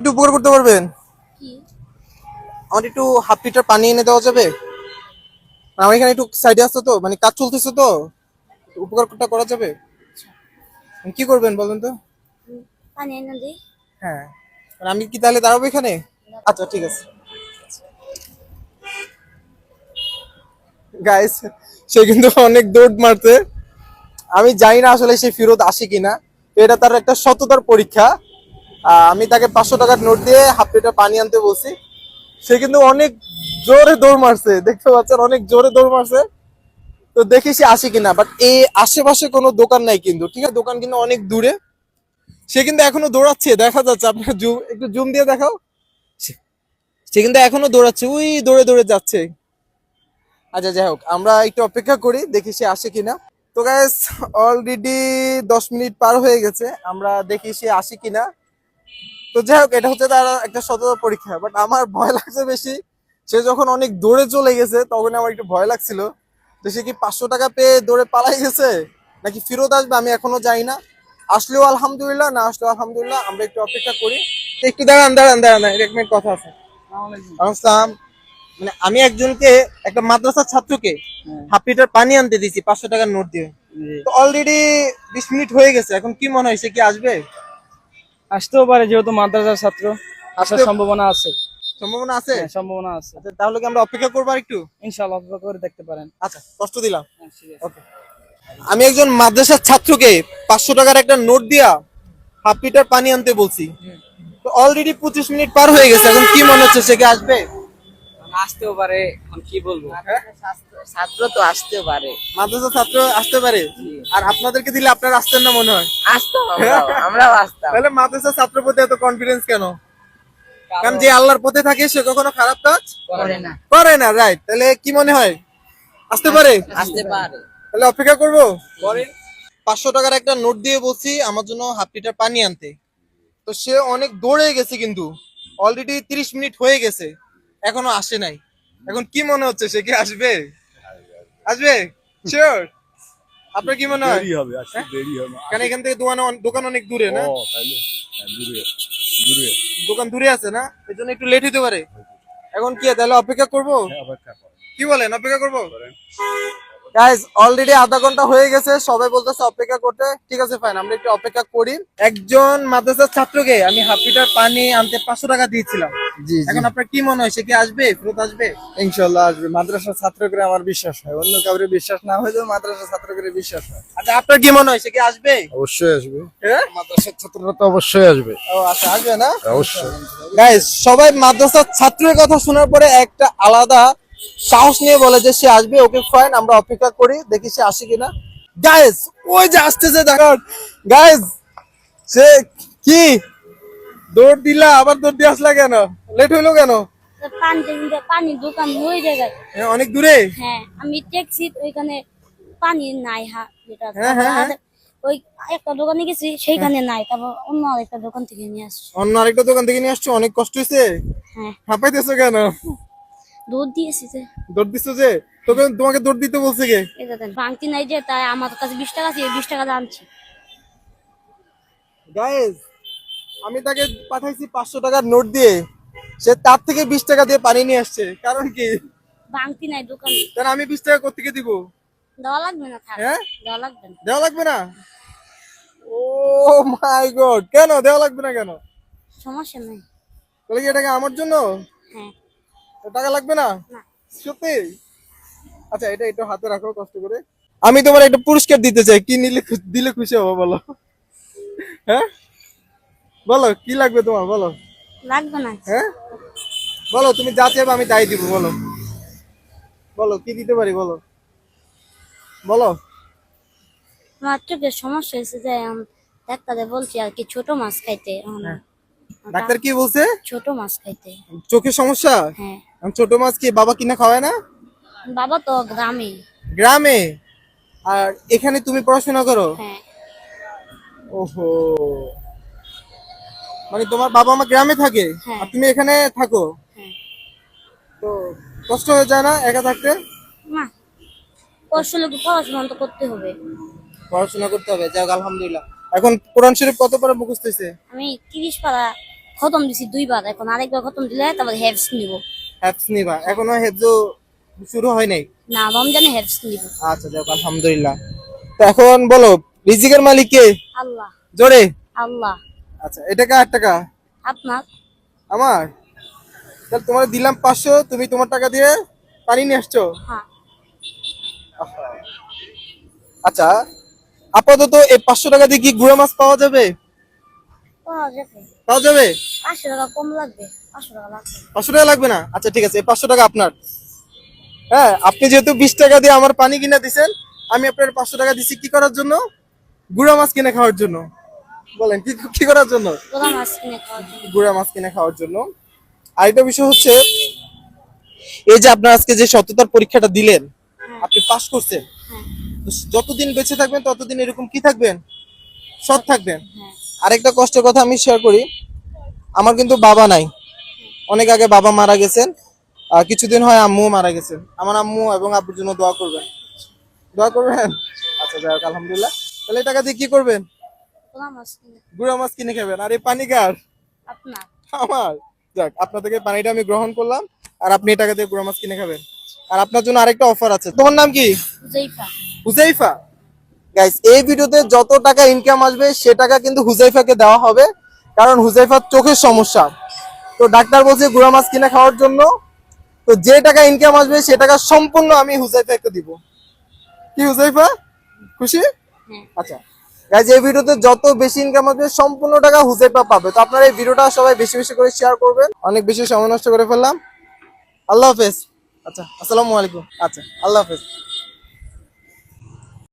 একটু উপকার করতে পারবেন? আমার একটু হাফ লিটার পানি এনে দেওয়া যাবে। আমার এখানে একটু সাইডে আসতো তো মানে কাজ চলতেছে তো। উপকারটা করা যাবে। কি করবেন বলেন তো? পানি এনে দিই। হ্যাঁ। আমি কি তাহলে দাঁড়াবো এখানে? আচ্ছা ঠিক আছে। গাইস সে কিন্তু অনেক দৌড় মারতে। আমি জানি না আসলে সে ফেরত আসে কিনা। এটা তার একটা সততার পরীক্ষা। আমি তাকে পাঁচশো টাকার নোট দিয়ে হাফ লিটার পানি আনতে বলছি। সে কিন্তু অনেক জোরে দৌড় মারছে, দেখতে পাচ্ছেন? অনেক জোরে দৌড় মারছে। তো দেখি সে আসে কিনা বাট এই আশেপাশে কোনো দোকান নাই কিন্তু, ঠিক আছে? দোকান কিন্তু অনেক দূরে। সে কিন্তু এখনও দৌড়াচ্ছে, দেখা যাচ্ছে। আপনার জুম, একটু জুম দিয়ে দেখাও। সে- কিন্তু এখনও দৌড়াচ্ছে ওই দৌড়ে দৌড়ে যাচ্ছে। আচ্ছা যাই হোক, আমরা একটু অপেক্ষা করি, দেখি সে আসে কিনা। তো গ্যাস অলরেডি দশ মিনিট পার হয়ে গেছে, আমরা দেখি সে আসে কিনা। তো যাই হোক এটা হচ্ছে তার একটা সততা পরীক্ষা। বাট আমার ভয় লাগছে বেশি সে যখন অনেক দৌড়ে চলে গেছে তখন আমার একটু ভয় লাগছিল। তো সে কি পাঁচশো টাকা পেয়ে দৌড়ে পালাই গেছে? নাকি ফেরত আসবে? আমি এখনও যাই না। আসলেও আলহামদুলিল্লাহ না আসলেও আলহামদুলিল্লাহ আমরা একটু অপেক্ষা করি। একটু দাঁড়ান দাঁড়ান দাঁড়ান এক মিনিট কথা আছে। আসসালাম মানে আমি একজনকে একটা মাদ্রাসার ছাত্রকে হাফ লিটার পানি আনতে দিয়েছি পাঁচশো টাকার নোট দিয়ে। তো অলরেডি বিশ মিনিট হয়ে গেছে এখন কি মনে হয় সে কি আসবে? আসতেও পারে যেহেতু মাদ্রাসার ছাত্র আসার সম্ভাবনা আছে। সম্ভাবনা আছে? হ্যাঁ, সম্ভাবনা আছে। আচ্ছা তাহলে কি আমরা অপেক্ষা করব একটু ইনশাআল্লাহ অপেক্ষা করে দেখতে পারেন। আচ্ছা কষ্ট দিলাম। হ্যাঁ। ওকে আমি একজন মাদ্রাসার ছাত্রকে পাঁচশো টাকার একটা নোট দিয়া হাফ লিটার পানি আনতে বলছি। তো অলরেডি পঁচিশ মিনিট পার হয়ে গেছে এখন কি মনে হচ্ছে সে কি আসবে? আসতেও পারে এখন কি বলব? ছাত্র তো আসতেও পারে। মাদ্রাসার ছাত্র আসতে পারে? আর আপনাদেরকে দিলে আপনার আসতেন না মনে হয়? আসতাম আমরাও আসতাম। তাহলে মাদ্রাসার ছাত্র প্রতি এত কনফিডেন্স কেন? কারণ যে আল্লাহর পথে থাকে সে কখনো খারাপ কাজ করে না। করে না রাইট তাহলে কি মনে হয়? আসতে পারে? আসতে পারে। তাহলে অপেক্ষা করব? পাঁচশো টাকার একটা নোট দিয়ে বলছি আমার জন্য হাফ লিটার পানি আনতে। তো সে অনেক দৌড়ে গেছে কিন্তু। অলরেডি তিরিশ মিনিট হয়ে গেছে। এখনও আসে নাই। এখন কি মনে হচ্ছে সে কি আসবে? আসবে? শিওর আপনার কি মনে হয়? দেরি হবে আসলে দেরি হবে। কারণ এখান থেকে দোকান দোকান অনেক দূরে না? ও তাহলে হ্যাঁ, দূরে দূরে। দোকান দূরে আছে না? এই জন্য একটু লেট হতে পারে। এখন কি তাহলে অপেক্ষা করব? হ্যাঁ, অপেক্ষা কি বলেন অপেক্ষা করব? গাইজ অলরেডি আধা ঘণ্টা হয়ে গেছে সবাই বলতেছে অপেক্ষা করতে। ঠিক আছে ফাইন আমরা একটু অপেক্ষা করি। একজন মাদ্রাসার ছাত্রকে আমি হাফ লিটার পানি আনতে পাঁচশো টাকা দিয়েছিলাম। জি এখন আপনার কি মনে হয় সে কি আসবে ফেরত আসবে? ইনশাল্লাহ আসবে। মাদ্রাসার ছাত্র করে আমার বিশ্বাস হয়। অন্য কাউরে বিশ্বাস না হলেও মাদ্রাসার ছাত্র করে বিশ্বাস হয়। আচ্ছা আপনার কি মনে হয় সে কি আসবে? অবশ্যই আসবে। হ্যাঁ? মাদ্রাসার ছাত্ররা তো অবশ্যই আসবে। ও আচ্ছা আসবে না? অবশ্যই। গাইজ সবাই মাদ্রাসার ছাত্রের কথা শোনার পরে একটা আলাদা সাহস নিয়ে বলে যে সে আসবে ওকে ফাইন আমরা অপেক্ষা করি দেখি সে আসে কিনা। গাইজ ওই যে আসতেছে দেখুন। গাইজ সে কি? দৌড় দিলা আবার দৌড় দিয়ে আসলা কেন? লেট হইল কেন? পানি যে- পানির দোকান ওই জায়গায় অনেক দূরে? হ্যাঁ আমি ওইখানে পানি নাই হা যেটা হ্যাঁ, হ্যাঁ, হ্যাঁ। ওই একটা দোকানে গেছি সেইখানে নাই তারপর অন্য আরেকটা দোকান থেকে নিয়ে আসছি। অন্য আরেকটা দোকান থেকে নিয়ে আসছো অনেক কষ্ট হয়েছে হ্যাঁ। হাঁপাইতেছো কেন? দুধ দিয়েছি যে। যে? তোকে তোমাকে দিতে বলছে কে? এটা দেন ভাঙতি নাই যে তাই আমার কাছে বিশ টাকা আছে বিশ টাকা আনছি। আমি তাকে পাঠাইছি পাঁচশো টাকার নোট দিয়ে। সে তার থেকে বিশ টাকা দিয়ে পানি নিয়ে আসছে। কারণ কি? ভাঙতি নাই দোকানে। কারণ আমি বিশ টাকা কোথেকে দিব? দেওয়া লাগবে না থাক। হ্যাঁ? দেওয়া লাগবে না। দেওয়া লাগবে না? Oh my God. কেন? দেওয়া লাগবে না কেন? সমস্যা নাই। তাহলে কি এটাকে আমার জন্য? হ্যাঁ। টাকা লাগবে না? সত্যি? আচ্ছা এটা একটু হাতে রাখো কষ্ট করে। আমি তোমার একটা পুরস্কার দিতে চাই কি নিলে দিলে খুশি হব বলো? হ্যাঁ? বলো কি লাগবে তোমার বলো? লাগবে না। হ্যাঁ? বলো তুমি যা চাইবে আমি তাই দিব বলো। বলো কি দিতে পারি বলো? বলো। আমার চোখের সমস্যা হয়েছে যে উম, ডাক্তারে বলছি আর কি ছোট মাছ খাইতে। ডাক্তার কি বলছে? ছোট মাছ খাইতে। চোখের সমস্যা? হ্যাঁ। আমি ছোট মাছ কি বাবা কিনা খাওয়ায় না? বাবা তো গ্রামে। গ্রামে? আর এখানে তুমি পড়াশোনা করো? হ্যাঁ। ওহো। মানে তোমার বাবা মা গ্রামে থাকে? হ্যাঁ। আর তুমি এখানে থাকো? হ্যাঁ। তো কষ্ট হয়ে যায় না একা থাকতে? না। কষ্ট লোক পড়াশোনা তো করতে হবে। পড়াশোনা করতে হবে। যাক আলহামদুলিল্লাহ। এখন কোরআন শরীফ কত পরে মুখস্থ আমি তিরিশ পারা খতম দিছি দুইবার। এখন আরেকবার খতম দিলে তারপর হেডস নিব। হ্যাপস নিবা। এখনও হেফজো শুরু হয় নাই? না রমজানে হেডস নিব। আচ্ছা যাক আলহামদুলিল্লাহ। তো এখন বলো রিজিকের মালিক কে? আল্লাহ। জোরে? আল্লাহ। আচ্ছা এটা কার টাকা? আপনার? আমার? তাহলে তোমার দিলাম পাঁচশো তুমি তোমার টাকা দিয়ে পানি নিয়ে আসছো? হ্যাঁ। আচ্ছা আপাতত এই পাঁচশো টাকা দিয়ে কি গুঁড়া মাছ পাওয়া যাবে? পাওয়া যাবে? পাঁচশো টাকা কম লাগবে পাঁচশো টাকা লাগবে। পাঁচশো টাকা লাগবে না? আচ্ছা ঠিক আছে পাঁচশো টাকা আপনার। হ্যাঁ আপনি যেহেতু বিশ টাকা দিয়ে আমার পানি কিনে দিছেন আমি আপনার পাঁচশো টাকা দিছি কি করার জন্য? গুঁড়া মাছ কিনে খাওয়ার জন্য। বলেন কি কি করার জন্য? গুঁড়া মাছ কিনে খাওয়ার জন্য। আরেকটা বিষয় হচ্ছে এই যে আপনার আজকে যে সততার পরীক্ষাটা দিলেন আপনি পাস করছেন। হ্যাঁ। যতদিন বেঁচে থাকবেন ততদিন এরকম কি থাকবেন? সৎ থাকবেন। হ্যাঁ। আরেকটা কষ্টের কথা আমি শেয়ার করি। আমার কিন্তু বাবা নাই। অনেক আগে বাবা মারা গেছেন। কিছুদিন হয় আম্মু মারা গেছেন। আমার আম্মু এবং আব্বুর জন্য দোয়া করবেন। দোয়া করবেন? আচ্ছা যাই হোক আলহামদুলিল্লাহ। তাহলে এই টাকা দিয়ে কি করবেন? গুঁড়া মাছ কিনে। খাবেন। আর এই পানি কার? আমার। যাক আপনার থেকে পানিটা আমি গ্রহণ করলাম। আর আপনি এই টাকা দিয়ে গুঁড়া মাছ কিনে খাবেন। আর আপনার জন্য আরেকটা অফার আছে। তোমার নাম কি? হুজাইফা হুজাইফা গাইস এই ভিডিওতে যত টাকা ইনকাম আসবে সে টাকা কিন্তু হুজাইফাকে দেওয়া হবে কারণ হুজাইফার চোখের সমস্যা। তো ডাক্তার বলছে গুঁড়া মাছ কিনে খাওয়ার জন্য। তো যে টাকা ইনকাম আসবে সে টাকা সম্পূর্ণ আমি হুজাইফাকে দিব। কি হুজাইফা? খুশি? আচ্ছা। গাইজ এই ভিডিওতে যত বেশি ইনকাম আসবে সম্পূর্ণ টাকা হুজাইফা পাবে। তো আপনারা এই ভিডিওটা সবাই বেশি বেশি করে শেয়ার করবেন। অনেক বেশি সময় নষ্ট করে ফেললাম। আল্লাহ হাফেজ। আচ্ছা আসসালামু আলাইকুম। আচ্ছা আল্লাহ হাফেজ।